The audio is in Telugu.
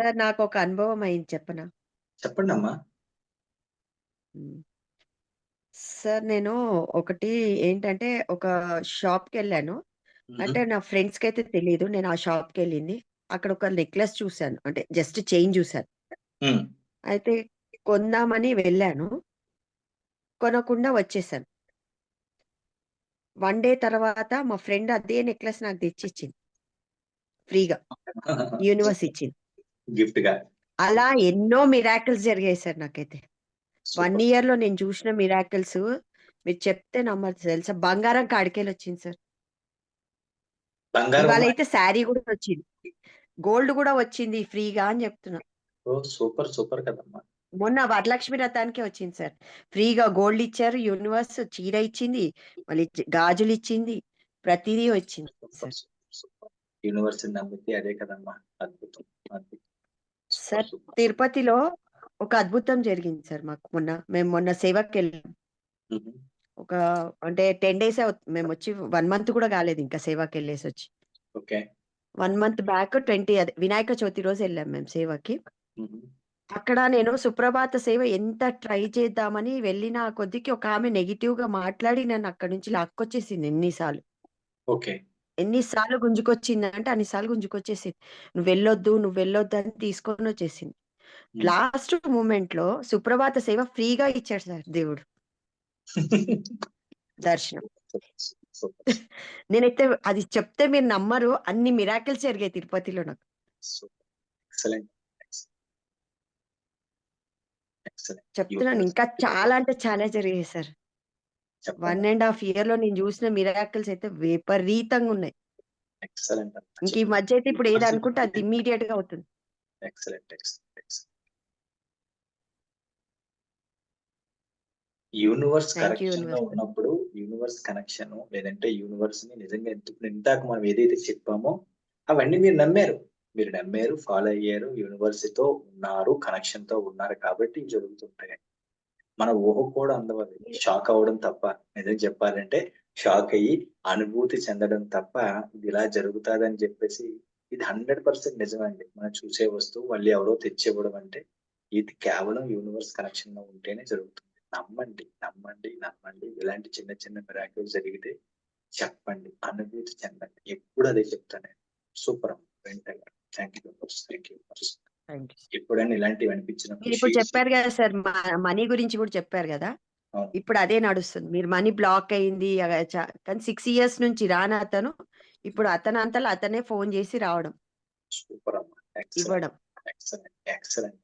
సార్ నాకొక అనుభవం అయింది చెప్పనా? చెప్పండమ్మా. హ్మ్. సార్ నేను ఒకటి ఏంటంటే ఒక షాప్‌కెళ్ళాను. హుహు. అంటే నా ఫ్రెండ్స్‌కైతే తెలీదు. నేను ఆ షాప్‌కెళ్ళింది. అక్కడ ఒక నెక్లెస్ చూసాను. అంటే జస్ట్ చైన్ చూసాను. హ్మ్. అయితే కొందామని వెళ్ళాను. కొనకుండా వచ్చేసాను. 1 డే తర్వాత మా ఫ్రెండ్ అదే నెక్లెస్ నాకు తెచ్చిచ్చింది. ఫ్రీగా. యూనివర్స్ ఇచ్చింది. గిఫ్ట్‌గా. అలా ఎన్నో మిరాకిల్స్ జరిగాయి సార్ నాకైతే. 1 సూపర్. ఇయర్‌లో నేను చూసిన మిరాకిల్స్ మీరు చెప్తే నమ్మరు తెలుసా? బంగారం కాడికెళ్ళొచ్చింది సార్. బంగారం ఇవాళైతే శారీ గూడా వచ్చింది. గోల్డ్ గూడా వచ్చింది ఫ్రీగా అని చెప్తున్నా. సూపర్. సూపర్ కదమ్మా! మొన్న వరలక్ష్మి వ్రతానికే వచ్చింది సార్. ఫ్రీగా గోల్డ్ ఇచ్చారు. యూనివర్స్ చీర ఇచ్చింది. మళ్ళీ చ్ గాజులిచ్చింది. ప్రతిదీ వచ్చింది. యూనివర్స్‌ని నమ్మితే అదే కదమ్మా! అద్భుతం. అద్భుతం. సార్. తిరుపతిలో ఒక అద్భుతం జరిగింది సార్ మాకు మొన్న. మేము మొన్న సేవకెళ్ళాం. హుహు. ఒక అంటే 10 డేసే అవుత్ మేమొచ్చి 1 మంత్ కూడా కాలేదు ఇంకా సేవకెళ్ళేసొచ్చి. ఓకే. 1 మంత్ బ్యాక్ 20 అదే వినాయక చవితి రోజు ఎళ్ళాం మేము సేవకి. అక్కడ నేను సుప్రభాత సేవ ఎంత ట్రై చేద్దామని వెళ్ళిన కొద్దికి ఒక ఆమె నెగెటివ్‌గా మాట్లాడి నన్ను అక్కడి నుంచి లాక్కొచ్చేసింది ఎన్ని సార్లు. ఓకే. ఎన్ని సార్లు గుంజుకొచ్చిందంటే అన్ని సార్లు గుంజుకొచ్చేసింది. "నువ్వెళ్ళొద్దు, నువ్వెళ్ళొద్దు" అని తీసుకొనొచ్చేసింది. హ్మ్. లాస్ట్ మొమెంట్‌లో సుప్రభాత సేవ ఫ్రీగా ఇచ్చాడు సార్ దేవుడు. దర్శనం. నేనైతే అది చెప్తే మీరు నమ్మరు. అన్ని మిరాకిల్స్ జరిగాయి తిరుపతిలో నాకు. చెప్తున్నాను ఇంకా చాలా అంటే చాలా జరిగాయి సార్. 1 చెప్పండి. ½ ఇయర్‌లో నేను చూసిన మిరాకిల్స్ అయితే. ఎక్సలెంట్ అమ్మా! ఇంక ఈ. మధ్య అయితే ఇప్పుడు యూనివర్స్‌ని ఏదనుకుంటే అది నమ్మితే ఇమ్మీడియేట్‌గా అవుతుంది. ఎక్సలెంట్. ఎక్సలెంట్. ఎక్సలెంట్. యూనివర్స్ కరెక్షన్‌లో యూనివర్స్. ఉన్నప్పుడు యూనివర్స్ కనెక్షను లేదంటే యూనివర్స్‌ని నిజంగా ఎంత ఇందాక మనం ఏదైతే చెప్పామో అవన్నీ మీరు నమ్మారు. మీరు నమ్మారు, ఫాలో అయ్యారు. యూనివర్స్‌తో ఉన్నారు. కనెక్షన్‌తో ఉన్నారు కాబట్టి జరుగుతుంటాయి. మన ఊహ కూడా అందవదు షాక్ అవ్వడం తప్ప నిజం చెప్పాలంటే షాక్ అయ్యి అనుభూతి చెందడం తప్ప ఇది ఇలా జరుగుతుందని చెప్పేసి ఇది 100% నిజమండి. మనం చూసే వస్తువు మళ్ళీ ఎవరో తెచ్చివ్వడం అంటే ఇది కేవలం యూనివర్స్ కనెక్షన్లో ఉంటేనే జరుగుతుంది. నమ్మండి. నమ్మండి. నమ్మండి. ఇలాంటి చిన్న చిన్న మిరాకిల్ జరిగితే చెప్పండి. అనుభూతి చెందండి. ఎప్పుడు అదే చెప్తాను సూపర్ అమ్మ. వెంటనే. Thank you thank you. ఎప్పుడైనా ఇలాంటివి అనిపించినప్పుడు మీరిప్పుడు షేర్ చెప్పారు. కదా సార్ మ మనీ గురించి కూడా చెప్పారు! అవును. ఇప్పుడు అదే నడుస్తుంది. మీరు మనీ బ్లాక్ అయింది కానీ 6 ఇయర్స్ నుంచి రానతను ఇప్పుడు అతనంతల అతనే ఫోను చేసి రావడం. సూపర్ అమ్మ. ఇవ్వడం. ఎక్సలెంట్. ఎక్సలెంట్.